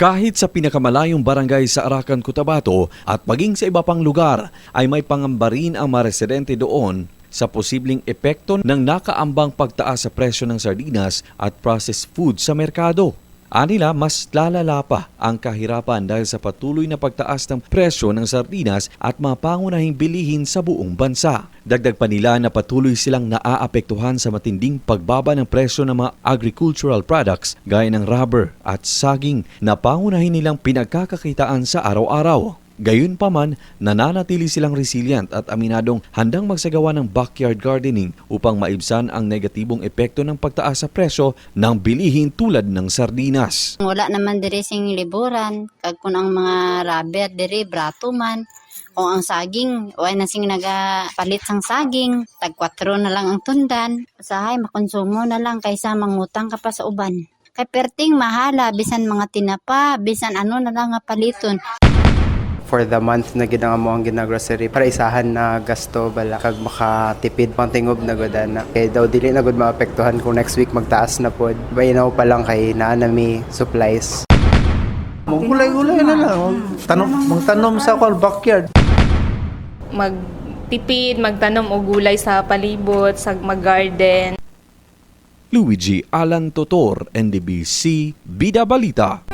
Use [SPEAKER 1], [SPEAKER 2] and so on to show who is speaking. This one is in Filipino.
[SPEAKER 1] Kahit sa pinakamalayong barangay sa Arakan, Cotabato at maging sa iba pang lugar ay may pangamba rin ang mga residente doon sa posibleng epekto ng nakaambang pagtaas sa presyo ng sardinas at processed food sa merkado. Anila, mas lalala pa ang kahirapan dahil sa patuloy na pagtaas ng presyo ng sardinas at mga pangunahing bilihin sa buong bansa. Dagdag pa nila na patuloy silang naaapektuhan sa matinding pagbaba ng presyo ng mga agricultural products gaya ng rubber at saging na pangunahin nilang pinagkakakitaan sa araw-araw. Gayunpaman, nananatili silang resilient at aminadong handang magsagawa ng backyard gardening upang maibsan ang negatibong epekto ng pagtaas sa presyo ng bilihin tulad ng sardinas.
[SPEAKER 2] Wala naman diri sing liburan, kag kun ang mga rubber diri brato man. Kung ang saging, wala na sing nagapalit sang saging, tag 4 na lang ang tundan. Usahay makonsumo na lang kaysa mangutang ka pa sa uban. Kay perting mahala bisan mga tinapa, bisan ano na lang nga paliton.
[SPEAKER 3] For the month na ginanga mo ang ginagrocery para isahan na gasto bala kag makatipid pang tingob na godan na kay daw dili na gud maapektuhan kung next week magtaas na pod bayinaw pa lang kay naa na mi supplies
[SPEAKER 4] Gulay-gulay na lang. Tanom, magtanom sa kwan, backyard.
[SPEAKER 5] magtipid, magtanom og gulay sa palibot, sa mag-garden.
[SPEAKER 1] Luigi Alan Totor, NDBC, Bida Balita.